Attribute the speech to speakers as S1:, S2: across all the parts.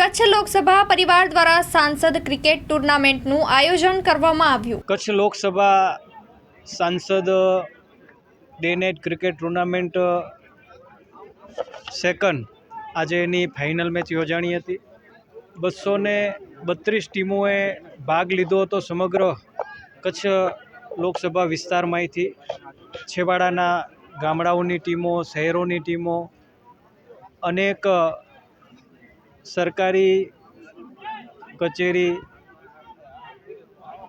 S1: કચ્છ લોકસભા પરિવાર દ્વારા સાંસદ ક્રિકેટ ટુર્નામેન્ટનું આયોજન કરવામાં આવ્યું.
S2: કચ્છ લોકસભા સાંસદ day night cricket tournament second આજે એની ફાઇનલ મેચ યોજાણી હતી. બસો ને બત્રીસ ટીમોએ ભાગ લીધો હતો સમગ્ર કચ્છ લોકસભા વિસ્તારમાંથી. છેવાડાના ગામડાઓની ટીમો, શહેરોની ટીમો, અનેક સરકારી કચેરી,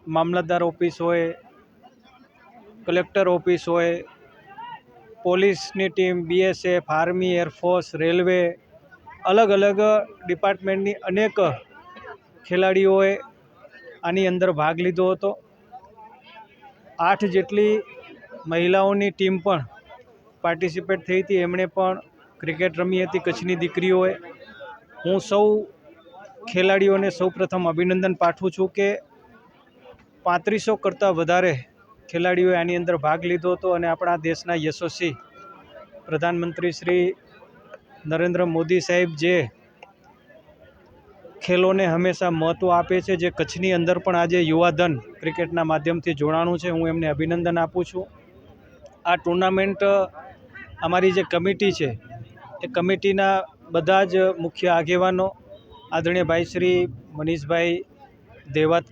S2: મામલતદાર ઓફિસ હોય, કલેક્ટર ઓફિસ હોય, પોલીસની team, BSF, army, air force, railway, અલગ અલગ ડિપાર્ટમેન્ટની અનેક ખેલાડીઓએ આની અંદર ભાગ લીધો હતો. આઠ જેટલી મહિલાઓની ટીમ પણ પાર્ટિસિપેટ થઈ હતી. એમણે પણ ક્રિકેટ રમી હતી. કચ્છની દીકરીઓએ હું સૌ ખેલાડીઓને સૌપ્રથમ અભિનંદન પાઠવું છું કે પાંત્રીસો કરતાં વધારે ખેલાડીઓએ આની અંદર ભાગ લીધો હતો અને આપણા દેશના યશસ્વી પ્રધાનમંત્રી શ્રી નરેન્દ્ર મોદી સાહેબ જે ખેલોને હંમેશા મહત્ત્વ આપે છે, જે કચ્છની અંદર પણ આજે યુવાધન ક્રિકેટના માધ્યમથી જોડાણું છે, હું એમને અભિનંદન આપું છું. આ ટુર્નામેન્ટ અમારી જે કમિટી છે, એ કમિટીના બધા જ મુખ્ય આગેવાનો આદરણીય ભાઈ શ્રી મનીષભાઈ દેવાત